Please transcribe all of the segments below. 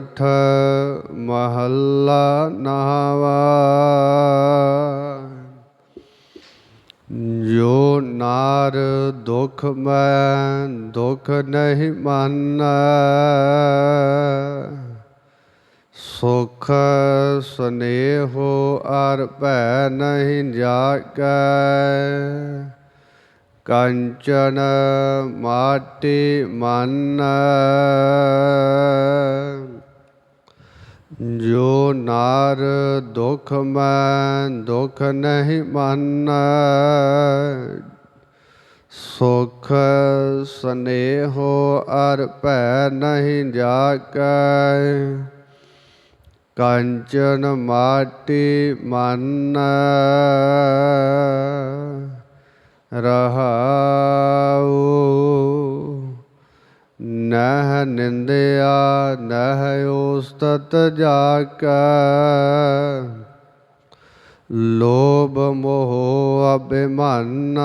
ਸੋਰਠ ਮਹੱਲਾ ਨਹਾਵਾ ਜੋ ਨਾਰ ਦੁਖ ਮੈਂ ਦੁਖ ਨਹੀਂ ਮੰਨੈ ਸੁਖ ਸਨੇਹੋ ਅਰ ਭੈ ਨਹੀਂ ਜਾਗੈ ਕੰਚਨ ਮਾਟੀ ਮਨ ਜੋ ਨਾਰ ਦੁਖ ਮੈਂ ਦੁਖ ਨਹੀਂ ਮੰਨੈ। ਸੁਖ ਸਨੇਹੋ ਅਰ ਭੈ ਨਹੀਂ ਜਾਗੈ ਕੰਚਨ ਮਾਟੀ ਮਨ। ਰਹਾਉ ਨਿੰਦਿਆ ਨਹ ਉਸਤਤ ਜਾਕੈ। ਲੋਭ ਮੋਹ ਅਭਿਮਾਨ।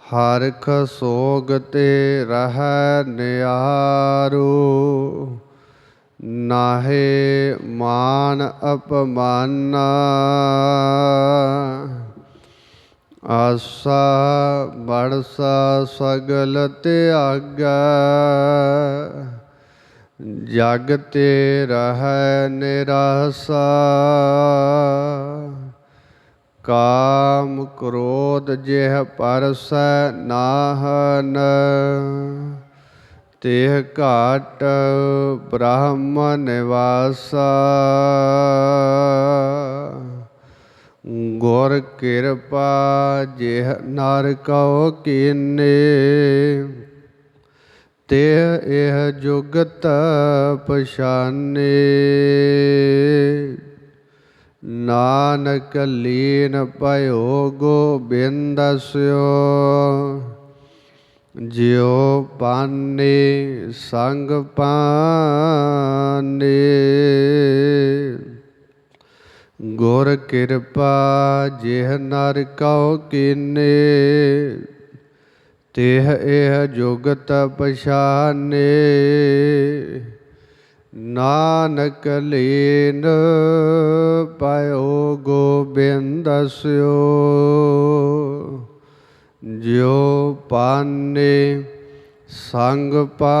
ਹਰਖ ਸੋਗ ਤੇ ਰਹਿ ਨਿਆਰੂ। ਨਾਹੇ ਮਾਨ ਅਪਮਾਨ। ਆਸਾ ਬੜਸਾ ਸਗਲ ਤਿਆਗੈ, ਜਗ ਤੇ ਰਹਿ ਨਿਰਾਸਾ। ਕਾਮ ਕ੍ਰੋਧ ਜਿਹ ਪਰਸੈ ਨਾਹਨ, ਤੇਹ ਘਾਟ ਬ੍ਰਹਮ ਨਿਵਾਸਾ। ਗੁਰ ਕਿਰਪਾ ਜਿਹ ਨਰ ਕਉ ਕੀਨੇ ਤੇ ਇਹ ਜੁਗਤ ਪਛਾਨੇ। ਨਾਨਕ ਲੀਨ ਭਇਓ ਗੋਬਿੰਦ ਸਿਓ, ਜਿਉ ਪਾਨੇ ਸੰਗ ਪਾਨੇ। ਗੁਰ ਕਿਰਪਾ ਜਿਹ ਨਰ ਕਉ ਕੀਨੇ, ਤਿਹ ਇਹ ਜੁਗਤ ਪਛਾਨੇ ਨਾਨਕ ਲੀਨ ਪਾਇਓ ਗੋਬਿੰਦ ਸਿਓ, ਜਿਉ ਪਾਨੇ ਸੰਗ ਪਾਨੇ।